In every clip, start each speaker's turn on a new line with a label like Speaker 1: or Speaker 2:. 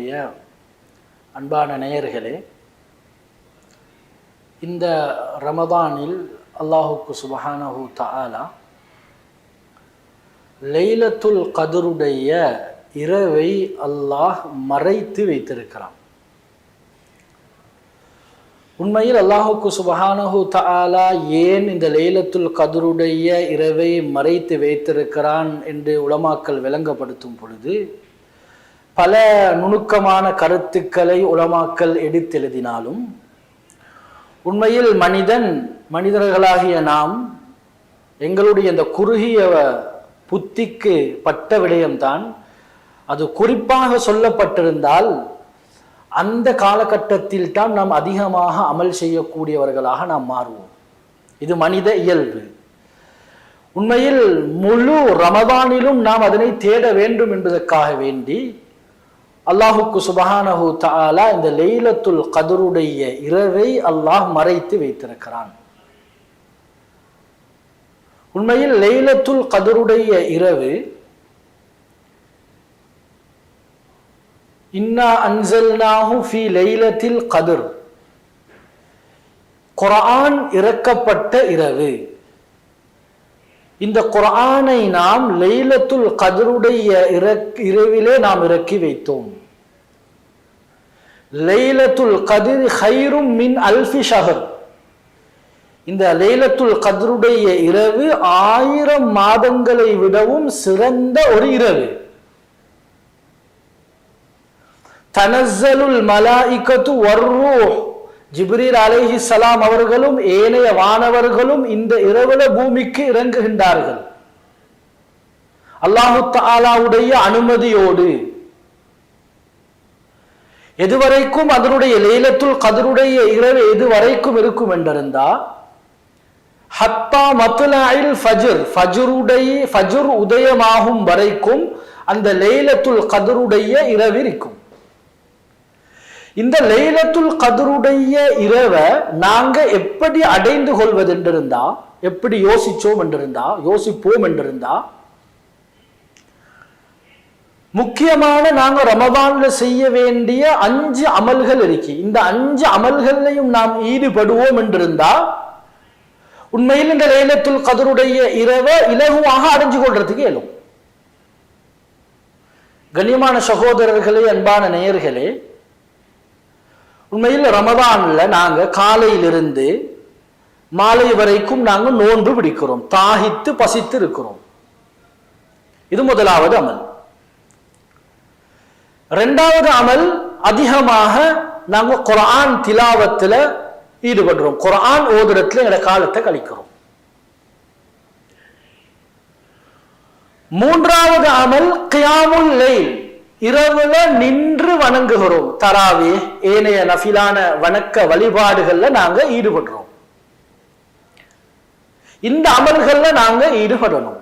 Speaker 1: அன்புக்குரிய அன்பான நேயர்களே இந்த ரமதானில் அல்லாஹுக்கு சுபஹானஹு தாலா லைலத்துல் கதருடைய இரவை அல்லாஹ் மறைத்து வைத்திருக்கிறான். உண்மையில் அல்லாஹுக்கு சுபஹானஹு தாலா ஏன் இந்த லைலத்துல் கதருடைய இரவை மறைத்து வைத்திருக்கிறான் என்று உலமாக்கள் விளங்கப்படுத்தும் பொழுது பல நுணுக்கமான கருத்துக்களை உலமாக்கல் எடுத்தெழுதினாலும் உண்மையில் மனிதன் மனிதர்களாகிய நாம் எங்களுடைய இந்த குறுகிய புத்திக்கு பட்ட விடயம்தான். அது குறிப்பாக சொல்லப்பட்டிருந்தால் அந்த காலகட்டத்தில் தான் நாம் அதிகமாக அமல் செய்யக்கூடியவர்களாக நாம் மாறுவோம். இது மனித இயல்பு. உண்மையில் முழு ரமதானிலும் நாம் அதனை தேட வேண்டும் என்பதற்காக வேண்டி அல்லாஹுக்கு சுபஹானஹு தாலா இந்த லைலத்துல் கதருடைய இரவை அல்லாஹ் மறைத்து வைத்திருக்கிறான். உண்மையில் லைலத்துல் கதருடைய இரவு இன்னா அன்சல்னாஹு ஃபி லைலத்தில் கதிர். குரான் இறக்கப்பட்ட இரவு. இந்த குரானை நாம் லைலத்துல் கதருடைய இறக் இரவிலே நாம் இறக்கி வைத்தோம். லைலத்துல் கதிர் ஹைரும் மின் அல்ஃபி ஷஹர். இந்த லைலத்துல் கதருடைய இரவு ஆயிரம் மாதங்களை விடவும் சிறந்த ஒரு இரவு. தனசலுல் மலாய்க்கத்து வர்ரூஹ். ஜிப்ரீல் அலைஹி சலாம் அவர்களும் ஏனைய வானவர்களும் இந்த இரவுல பூமிக்கு இறங்குகின்றார்கள். அல்லாஹு தாலாவுடைய அனுமதியோடு எதுவரைக்கும் அதனுடைய லைலத்துல் கதருடைய இரவு எதுவரைக்கும் இருக்கும் என்றிருந்தா ஹத்தா மத்துலாயில் ஃபஜர் ஃபஜருடைய ஃபஜர் உதயமாகும் வரைக்கும் அந்த லைலத்துல் கதருடைய இரவு இருக்கும். இந்த லைலத்துல் கதருடைய இரவை நாங்க எப்படி அடைந்து கொள்வது என்றிருந்தா எப்படி யோசிச்சோம் என்றிருந்தா யோசிப்போம் என்றிருந்தா முக்கியமான நாங்க ரமதான்ல செய்ய வேண்டிய அஞ்சு அமல்கள் இருக்கு. இந்த அஞ்சு அமல்கள்லையும் நாம் ஈடுபடுவோம் என்றிருந்தா உண்மையில் இந்த லைலத்துல் கதருடைய இரவை இலகுவாக அடைஞ்சு கொள்றதுக்கு இயலும். கண்ணியமான சகோதரர்களே அன்பான நேயர்களே உண்மையில் ரமதானில் நாங்க காலையிலிருந்து மாலை வரைக்கும் நாங்க நோன்பு பிடிக்கிறோம். தாகித்து பசித்து இருக்கிறோம். இது முதலாவது அமல். ரெண்டாவது அமல் அதிகமாக நாங்க குரான் திலாவத்துல ஈடுபடுறோம். குரான் ஓதுறத்துல எங்க காலத்தை கழிக்கிறோம். மூன்றாவது அமல் கியாமுல் லைல் இரவுல நின்று வணங்குகிறோம். தராவே ஏனைய நஃபிலான வணக்க வழிபாடுகள்ல நாங்க ஈடுபடுறோம். இந்த அமல்கள்ல நாங்க ஈடுபடணும்.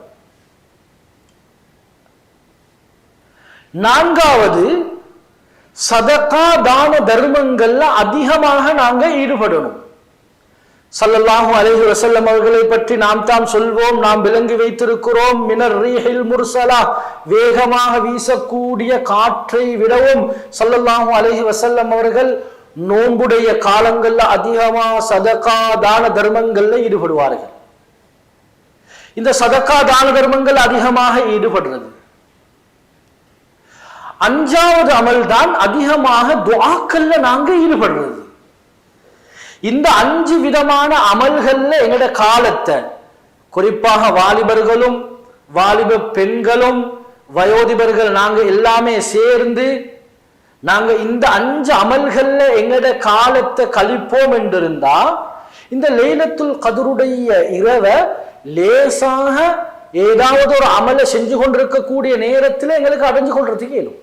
Speaker 1: நான்காவது சதகா தான தர்மங்கள்ல அதிகமாக நாங்க ஈடுபடணும். சல்லல்லாஹு அலைஹி வசல்லம் அவர்களை பற்றி நாம் தாம் சொல்வோம் நாம் விலங்கு வைத்திருக்கிறோம். மினர் ரீஹில் முர்சலா வேகமாக வீசக்கூடிய காற்றை விடவும் சல்லல்லாஹு அலைஹி வசல்லம் அவர்கள் நோன்புடைய காலங்கள்ல அதிகமா சதகா தான தர்மங்கள்ல ஈடுபடுவார்கள். இந்த சதக்கா தான தர்மங்கள் அதிகமாக ஈடுபடுறது. அஞ்சாவது அமல் தான் அதிகமாக துவாக்கல்ல நாங்க ஈடுபடுறது. இந்த அஞ்சு விதமான அமல்கள்ல எங்களுடைய காலத்தை குறிப்பாக வாலிபர்களும் வாலிப பெண்களும் வயோதிபர்கள் நாங்க எல்லாமே சேர்ந்து நாங்க இந்த அஞ்சு அமல்கள்ல எங்களோட காலத்தை கழிப்போம் என்றிருந்தா இந்த லைலத்துல் கதருடைய இரவை லேசாக ஏதாவது ஒரு அமலை செஞ்சு கொண்டிருக்கக்கூடிய நேரத்தில் எங்களுக்கு அடைஞ்சு கொள்றதுக்கு இயலும்.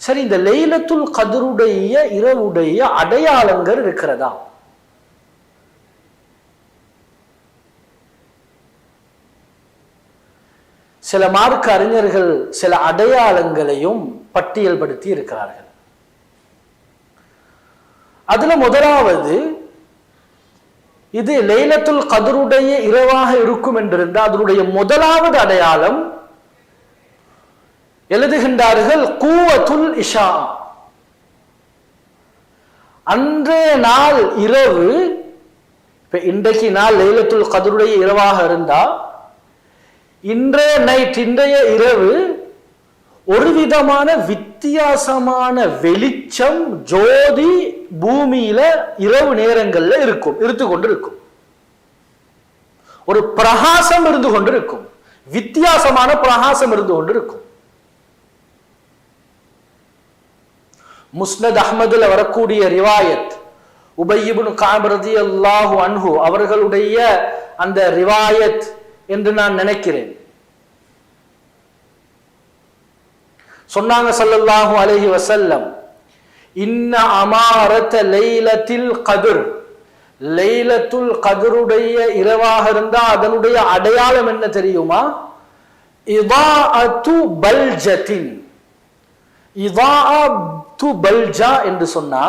Speaker 1: சரி இந்த லெய்லத்துல் கதருடைய இரவுடைய அடையாளங்கள் இருக்கிறதா? சில மார்க்க அறிஞர்கள் சில அடையாளங்களையும் பட்டியல்படுத்தி இருக்கிறார்கள். அதுல முதலாவது இது லைலத்துல் கதருடைய இரவாக இருக்கும் என்றிருந்தால் அதனுடைய முதலாவது அடையாளம் எழுதுகின்றார்கள் கூவத்துல் இஷா அன்றைய நாள் இரவு இப்ப இன்றைக்கு நாள் லைலத்துல் கதருடைய இரவாக இருந்தா இன்றைய நைட் இன்றைய இரவு ஒரு விதமான வித்தியாசமான வெளிச்சம் ஜோதி பூமியில இரவு நேரங்கள்ல இருக்கும் இருந்து கொண்டு இருக்கும் ஒரு பிரகாசம் இருந்து கொண்டு இருக்கும் வித்தியாசமான பிரகாசம் இருந்து கொண்டிருக்கும். முஸ்னத் அஹ்மதுல வரக்கூடிய ரிவாயத். உபையிபுன் காபரதி அல்லாஹு அன்ஹு அவர்களுடைய அந்த ரிவாயத் என்று நான் நினைக்கிறேன். சொன்னாங்க ஸல்லல்லாஹு அலஹி வசல்லம் இன்ன அமாரத லைலத்தில் கதிர். லைலத்துல் கதிருடைய இரவாக இருந்தா அதனுடைய அடையாளம் என்ன தெரியுமா? இவா அத்து பல்ஜத்தின் இதாஅத்து பல்ஜா என்று சொன்னா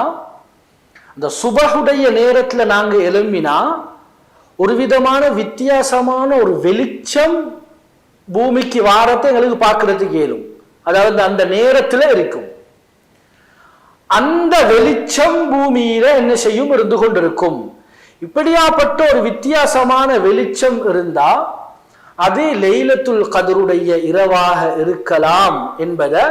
Speaker 1: அந்த சுபகுடைய நேரத்தில் நாங்கள் எழும்பினா ஒரு விதமான வித்தியாசமான ஒரு வெளிச்சம் பூமிக்கு வாரத்தை எங்களுக்கு பார்க்கறதுக்கு இயலும் அதாவது அந்த நேரத்தில் இருக்கும். அந்த வெளிச்சம் பூமியில என்ன செய்யும் இருந்து கொண்டிருக்கும். இப்படியாப்பட்ட ஒரு வித்தியாசமான வெளிச்சம் இருந்தா அது லெய்லத்துல் கதருடைய இரவாக இருக்கலாம் என்பதை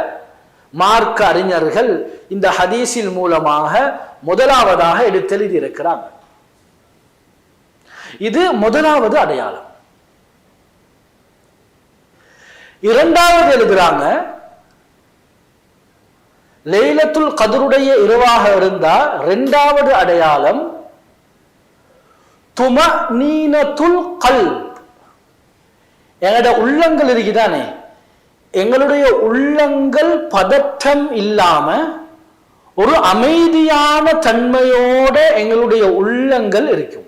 Speaker 1: மார்க்க அறிஞர்கள் இந்த ஹதீஸின் மூலமாக முதலாவதாக எடுத்தெழுதி இருக்கிறாங்க இது முதலாவது அடையாளம். இரண்டாவது எழுதுறாங்க லைலத்துல் கதருடைய இரவாக இருந்தா இரண்டாவது அடையாளம் தும நீனத்துல் கல் என்னோட உள்ளங்கள் இருக்குதானே எங்களுடைய உள்ளங்கள் பதற்றம் இல்லாம ஒரு அமைதியான தன்மையோட எங்களுடைய உள்ளங்கள் இருக்கும்.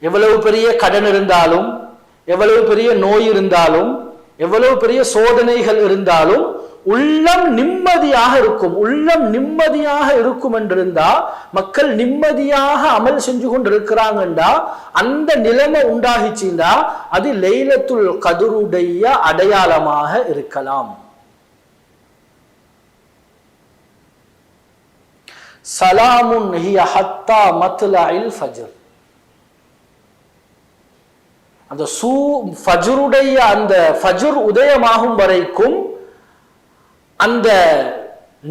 Speaker 1: எவ்வளவு பெரிய கடன் இருந்தாலும் எவ்வளவு பெரிய நோய் இருந்தாலும் எவ்வளவு பெரிய சோதனைகள் இருந்தாலும் உள்ளம் நிம்மதியாக இருக்கும். உள்ளம் நிம்மதியாக இருக்கும் என்றிருந்தா மக்கள் நிம்மதியாக அமல் செஞ்சு கொண்டு இருக்கிறாங்கண்டா அந்த நிலைமை உண்டாகிச்சுண்டா அது லைலத்துல் கதுருடைய அடையாளமாக இருக்கலாம். சலாமுன் ஹிய ஹத்தா மத்லாயில் ஃபஜ்ர். அந்த சூ ஃபஜ்ருடைய அந்த ஃபஜ்ர் உதயமாகும் வரைக்கும் அந்த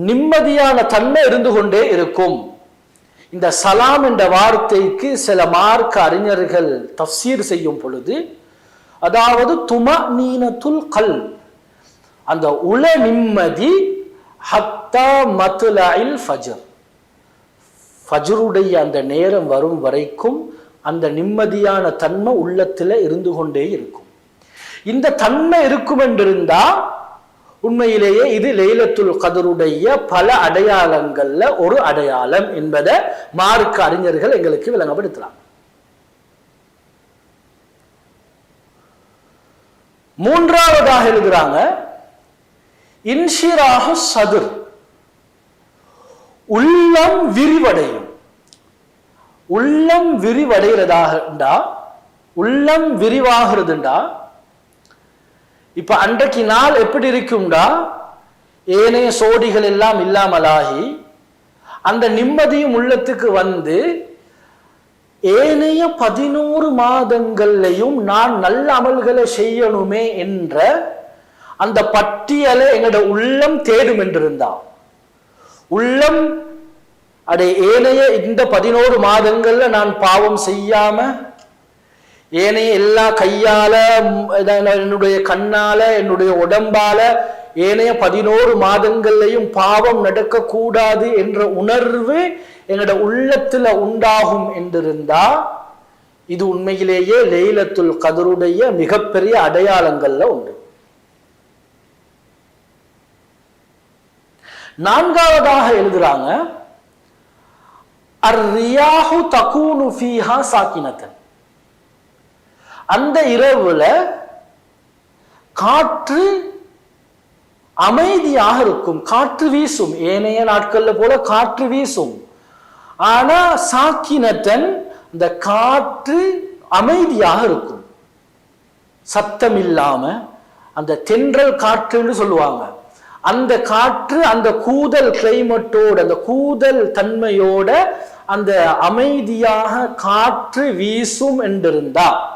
Speaker 1: நிம்மதியான தன்மை இருந்து கொண்டே இருக்கும். இந்த சலாம் என்ற வார்த்தைக்கு சில மார்க்க அறிஞர்கள் தஃசீர் செய்யும் பொழுது அதாவது தும நீனத்துல் கல் அந்த உள நிம்மதி ஹத்தா மத்துலாயில் ஃபஜர். ஃபஜருடைய அந்த நேரம் வரும் வரைக்கும் அந்த நிம்மதியான தன்மை உள்ளத்துல இருந்து கொண்டே இருக்கும். இந்த தன்மை இருக்கும் என்றிருந்தா உண்மையிலேயே இது லெய்லத்துல் கதருடைய பல அடையாளங்கள்ல ஒரு அடையாளம் என்பதை மார்க்க அறிஞர்கள் எங்களுக்கு விளங்கப்படுத்தலாம் மூன்றாவதாக எழுதுறாங்க இன்ஷிராக சதுர் உள்ளம் விரிவடையும். உள்ளம் விரிவடைகிறதாகண்டா? உள்ளம் விரிவாகிறதுண்டா? இப்ப அன்றைக்கு நாள் எப்படி இருக்கும்டா? ஏனைய சோடிகள் எல்லாம் இல்லாமலாகி அந்த நிம்மதியும் உள்ளத்துக்கு வந்து ஏனைய பதினோரு மாதங்கள்லையும் நான் நல்ல அமல்களை செய்யணுமே என்ற அந்த பட்டியலை எங்களோட உள்ளம் தேடும் என்றிருந்தா உள்ளம் அடே ஏனைய இந்த பதினோரு மாதங்கள்ல நான் பாவம் செய்யாம ஏனைய எல்லா கையால என்னுடைய கண்ணால என்னுடைய உடம்பால ஏனைய பதினோரு மாதங்கள்லையும் பாவம் நடக்கக்கூடாது என்ற உணர்வு என்னோட உள்ளத்துல உண்டாகும் என்றிருந்தா இது உண்மையிலேயே லெய்லத்துல் கதருடைய மிகப்பெரிய அடையாளங்கள்ல உண்டு. நான்காவதாக எழுதுறாங்க அர் ரியாஹு தகூனு ஃபீஹா சாக்கினத்தன். அந்த இரவுல காற்று அமைதியாக இருக்கும். காற்று வீசும். ஏனைய நாட்கள்ல போல காற்று வீசும். ஆனா சாக்கினத்தன் இந்த காற்று அமைதியாக இருக்கும். சத்தம் இல்லாம அந்த தென்றல் காற்றுன்னு சொல்லுவாங்க. அந்த காற்று அந்த கூதல் கிளைமேட்டோட அந்த கூதல் தன்மையோட அந்த அமைதியாக காற்று வீசும் என்றிருந்தா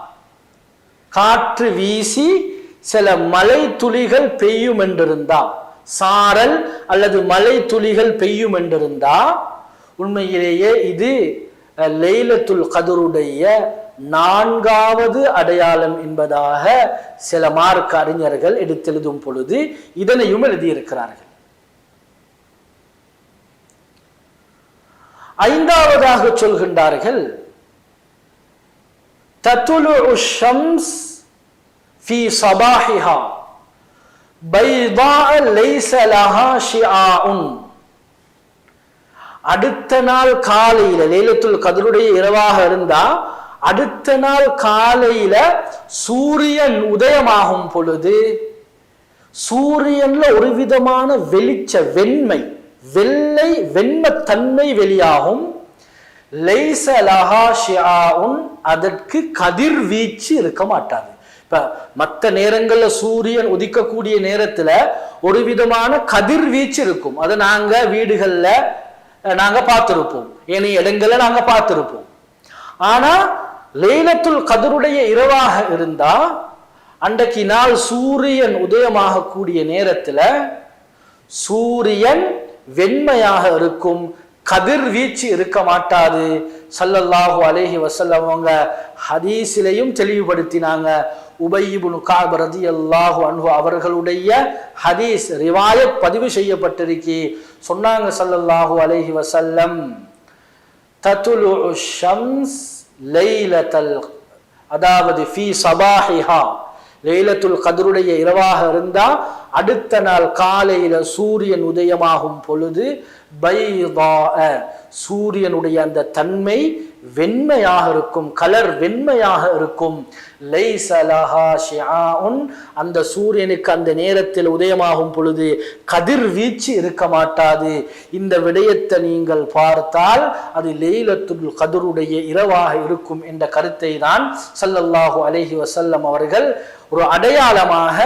Speaker 1: காற்று வீசி சில மலை துளிகள் பெய்யும் என்றிருந்தா சாரல் அல்லது மலை துளிகள் பெய்யும் என்றிருந்தா உண்மையிலேயே இது லெய்லத்துல் லைலத்துல் கதருடைய நான்காவது அடையாளம் என்பதாக சில மார்க் அறிஞர்கள் எடுத்தெழுதும் பொழுது இதனையும் எழுதியிருக்கிறார்கள். ஐந்தாவதாக சொல்கின்றார்கள் தத்துலு ஷம்ஸ் ஃபி சபாஹிஹா. பைதா லைஸ அடுத்த நாள் காலையில லேலத்துல் கதருடைய இரவாக இருந்தா அடுத்த நாள் காலையில சூரியன் உதயமாகும் பொழுது சூரியன்ல ஒரு விதமான வெளிச்ச வெண்மை வெள்ளை வெண்மத்தன்மை வெளியாகும். லைச லஹா அதற்கு கதிர்வீச்சு இருக்க மாட்டாது. இப்போ மற்ற நேரங்களில் சூரியன் உதிக்கக்கூடிய நேரத்தில் ஒரு விதமான கதிர்வீச்சு இருக்கும். அதை நாங்கள் வீடுகளில் நாங்கள் பார்த்துருப்போம். ஏனைய இடங்களில் நாங்கள் பார்த்துருப்போம். ஆனால் லைலத்துல் கதிருடைய இரவாக இருந்தால் அன்றைக்கு நாள் சூரியன் உதயமாகக்கூடிய நேரத்தில் சூரியன் வெண்மையாக இருக்கும். கதிர்வீச்சு இருக்க மாட்டாது. சல்லல்லாஹு அலேஹி வசல்லம் அவங்க ஹதீஸிலையும் தெளிவுபடுத்தினாங்க. உபையிபுனு காப் ரதியல்லாஹு அன்ஹு அவர்களுடைய ஹதீஸ் ரிவாயத் பதிவு செய்யப்பட்டிருக்கி. சொன்னாங்க சல்லல்லாஹு அலேஹி வசல்லம் தத்துலு ஷம்ஸ் லைலத்தல் அதாவது ஃபி சபாஹிஹா லைலத்துல் கதருடைய இரவாக இருந்தா அடுத்த நாள் காலையில சூரியன் உதயமாகும் பொழுது பைதா சூரியனுடைய அந்த தன்மை வெண்மையாக இருக்கும் கலர் வெண்மையாக இருக்கும். அந்த சூரியனுக்கு அந்த நேரத்தில் உதயமாகும் பொழுது கதிர் வீச்சு இருக்க மாட்டாது. இந்த விடயத்தை நீங்கள் பார்த்தால் அது லெய்லத்துல் கதிருடைய இரவாக இருக்கும் என்ற கருத்தை தான் சல்லல்லாஹு அலஹி வசல்லம் அவர்கள் ஒரு அடையாளமாக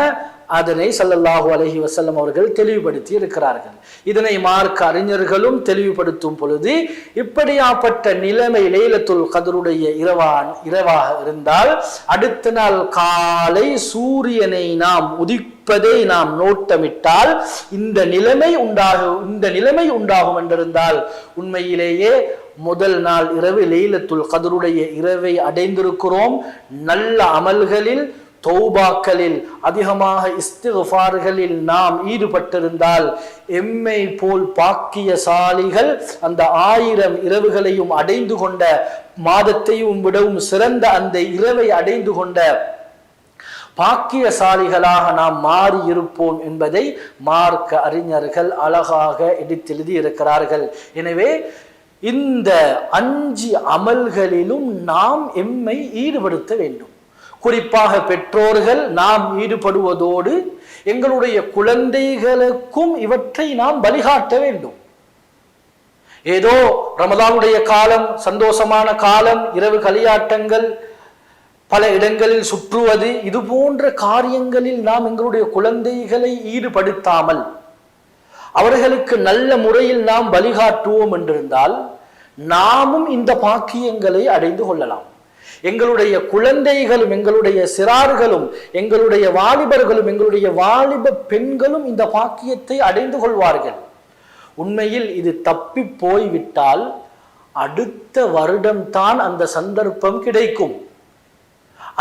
Speaker 1: அதனை சல்லல்லாஹு அலஹி வசல்லம் அவர்கள் தெளிவுபடுத்தி இருக்கிறார்கள். இதனை மார்க்க அறிஞர்களும் தெளிவுபடுத்தும் பொழுது இப்படியாப்பட்ட நிலைமை லைலத்துல் கதருடைய இரவான் இரவாக இருந்தால் அடுத்த நாள் காலை சூரியனை நாம் உதிப்பதை நாம் நோட்டமிட்டால் இந்த நிலைமை உண்டாகும் இந்த நிலைமை உண்டாகும் என்றிருந்தால் உண்மையிலேயே முதல் நாள் இரவு லைலத்துல் கதருடைய இரவை அடைந்திருக்கிறோம். நல்ல அமல்களில் தௌபாக்களில் அதிகமாக இஸ்திஃபார்களில் நாம் ஈடுபட்டிருந்தால் எம்மை போல் பாக்கியசாலிகள் அந்த ஆயிரம் இரவுகளையும் அடைந்து கொண்ட மாதத்தையும் விடவும் சிறந்த அந்த இரவை அடைந்து கொண்ட பாக்கியசாலிகளாக நாம் மாறி இருப்போம் என்பதை மார்க்க அறிஞர்கள் அழகாக எடுத்தெழுதி இருக்கிறார்கள் எனவே இந்த அஞ்சு அமல்களிலும் நாம் எம்மை ஈடுபடுத்த வேண்டும். குறிப்பாக பெற்றோர்கள் நாம் ஈடுபடுவதோடு எங்களுடைய குழந்தைகளுக்கும் இவற்றை நாம் வழிகாட்ட வேண்டும். ஏதோ ரமதானுடைய காலம் சந்தோஷமான காலம் இரவு களியாட்டங்கள் பல இடங்களில் சுற்றுவது இது போன்ற காரியங்களில் நாம் எங்களுடைய குழந்தைகளை ஈடுபடுத்தாமல் அவர்களுக்கு நல்ல முறையில் நாம் வழிகாட்டுவோம் என்றிருந்தால் நாமும் இந்த பாக்கியங்களை அடைந்து கொள்ளலாம். எங்களுடைய குழந்தைகளும் எங்களுடைய சிறார்களும் எங்களுடைய வாலிபர்களும் எங்களுடைய வாலிப பெண்களும் இந்த பாக்கியத்தை அடைந்து கொள்வார்கள். உண்மையில் இது தப்பி போய்விட்டால் அடுத்த வருடம்தான் அந்த சந்தர்ப்பம் கிடைக்கும்.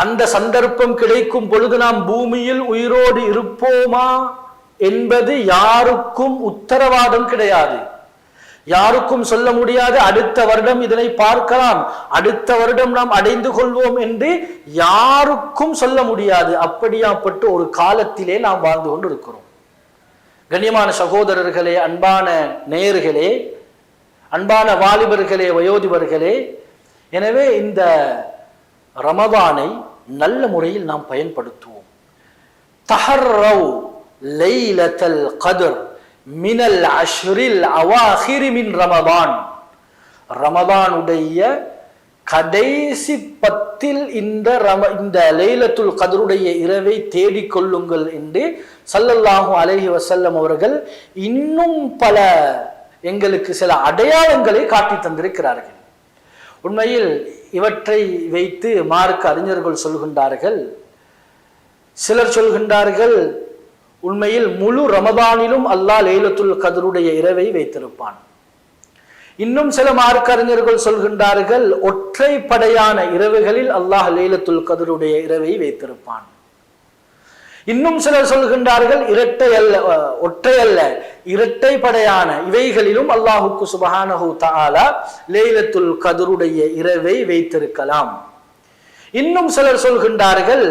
Speaker 1: அந்த சந்தர்ப்பம் கிடைக்கும் பொழுது நாம் பூமியில் உயிரோடு இருப்போமா என்பது யாருக்கும் உத்தரவாதம் கிடையாது. யாருக்கும் சொல்ல முடியாது. அடுத்த வருடம் இதனை பார்க்கலாம். அடுத்த வருடம் நாம் அடைந்து கொள்வோம் என்று யாருக்கும் சொல்ல முடியாது. அப்படியாப்பட்ட ஒரு காலத்திலே நாம் வாழ்ந்து கொண்டு இருக்கிறோம் கண்ணியமான சகோதரர்களே அன்பான நேயர்களே அன்பான வாலிபர்களே வயோதிபர்களே எனவே இந்த ரமதானை நல்ல முறையில் நாம் பயன்படுத்துவோம். தஹர்ரவ் லைலத்தல் கதர். மினல் அஷ்ரில் அவாஹிரி மின் ரமதான். ரமதானுடைய கடைசி பத்தில் இந்த ரம இந்த லைலத்துல் கதருடைய இரவை தேடிக்கொள்ளுங்கள் என்று சல்லல்லாஹு அலஹி வசல்லம் அவர்கள் இன்னும் பல எங்களுக்கு சில அடையாளங்களை காட்டி தந்திருக்கிறார்கள். உண்மையில் இவற்றை வைத்து மார்க்க அறிஞர்கள் சொல்கின்றார்கள். சிலர் சொல்கின்றார்கள் உண்மையில் முழு ரமதானிலும் அல்லாஹ் லைலத்துல் கதருடைய இரவை வைத்திருப்பான். இன்னும் சில மார்க்கறிஞர்கள் சொல்கின்றார்கள் ஒற்றை படையான இரவுகளில் அல்லாஹ் லைலத்துல் கதருடைய இரவை வைத்திருப்பான். இன்னும் சிலர் சொல்கின்றார்கள் இரட்டை அல்ல ஒற்றை அல்ல இரட்டை படையான இவைகளிலும் அல்லாஹுக்கு சுபஹானஹு தாலா லைலத்துல் கதருடைய இரவை வைத்திருக்கலாம். இன்னும் சிலர் சொல்கின்றார்கள்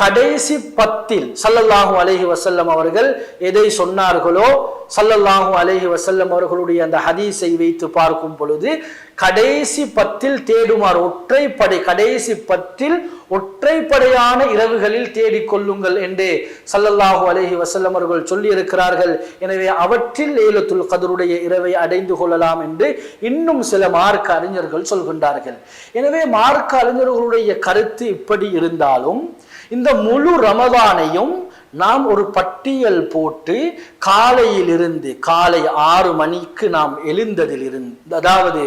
Speaker 1: கடைசி பத்தில் சல்லல்லாஹு அலஹி வசல்லம் அவர்கள் எதை சொன்னார்களோ சல்லல்லாஹு அலஹி வசல்லம் அவர்களுடைய அந்த ஹதீஸை வைத்து பார்க்கும் பொழுது கடைசி பத்தில் தேடுமாறு ஒற்றைப்படை கடைசி பத்தில் ஒற்றைப்படையான இரவுகளில் தேடிக்கொள்ளுங்கள் என்று சல்லல்லாஹு அலஹி வசல்லம் அவர்கள் சொல்லி இருக்கிறார்கள் எனவே அவற்றில் லேலத்துல் கதருடைய இரவை அடைந்து கொள்ளலாம் என்று இன்னும் சில மார்க்க அறிஞர்கள் சொல்கின்றார்கள். எனவே மார்க்க அறிஞர்களுடைய கருத்து இப்படி இருந்தாலும் இந்த முழு ரமதானையும் நாம் ஒரு பட்டியல் போட்டு காலையிலிருந்து காலை ஆறு மணிக்கு நாம் எழுந்ததிலிருந்து அதாவது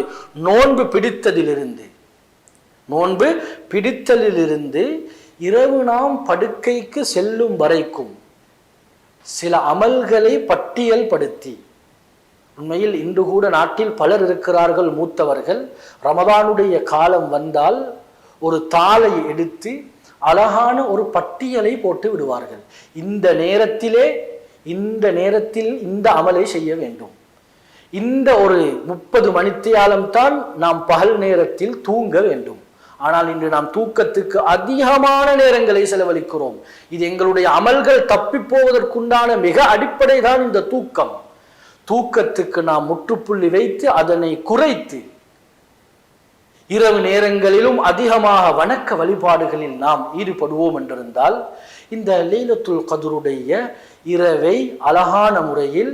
Speaker 1: நோன்பு பிடித்ததிலிருந்து நோன்பு பிடித்ததிலிருந்து இரவு நாம் படுக்கைக்கு செல்லும் வரைக்கும் சில அமல்களை பட்டியல் படுத்தி உண்மையில் இன்று கூட நாட்டில் பலர் இருக்கிறார்கள் மூத்தவர்கள் ரமதானுடைய காலம் வந்தால் ஒரு தாளை எடுத்து அழகான ஒரு பட்டியலை போட்டு விடுவார்கள். இந்த நேரத்திலே இந்த நேரத்தில் இந்த அமலை செய்ய வேண்டும். இந்த ஒரு முப்பது மணித்தியாலம்தான் நாம் பகல் நேரத்தில் தூங்க வேண்டும். ஆனால் இன்று நாம் தூக்கத்துக்கு அதிகமான நேரங்களை செலவழிக்கிறோம். இது எங்களுடைய அமல்கள் தப்பி போவதற்குண்டான மிக அடிப்படை தான் இந்த தூக்கம். தூக்கத்துக்கு நாம் முற்றுப்புள்ளி வைத்து அதனை குறைத்து இரவு நேரங்களிலும் அதிகமாக வணக்க வழிபாடுகளில் நாம் ஈடுபடுவோம் என்றிருந்தால் இந்த லீலத்துல் கதருடைய இரவை அழகான முறையில்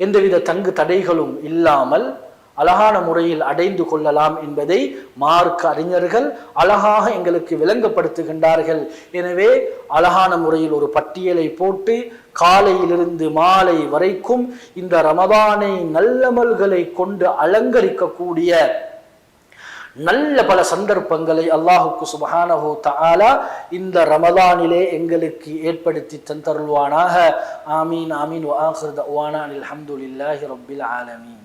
Speaker 1: எந்தவித தங்கு தடைகளும் இல்லாமல் அழகான முறையில் அடைந்து கொள்ளலாம் என்பதை மார்க்க அறிஞர்கள் அழகாக எங்களுக்கு விளங்கப்படுத்துகின்றார்கள். எனவே அழகான முறையில் ஒரு பட்டியலை போட்டு காலையிலிருந்து மாலை வரைக்கும் இந்த ரமதானை நல்லமல்களை கொண்டு அலங்கரிக்கக்கூடிய நல்ல பல சந்தர்ப்பங்களை அல்லாஹுக்கு சுபஹானஹு தாலா இந்த ரமதானிலே எங்களுக்கு ஏற்படுத்தி தந்தருள்வானாக. ஆமீன் ஆமீன் வ ஆஹிர் தஅவானா அல்ஹம்துலில்லாஹி ஆலமீன்.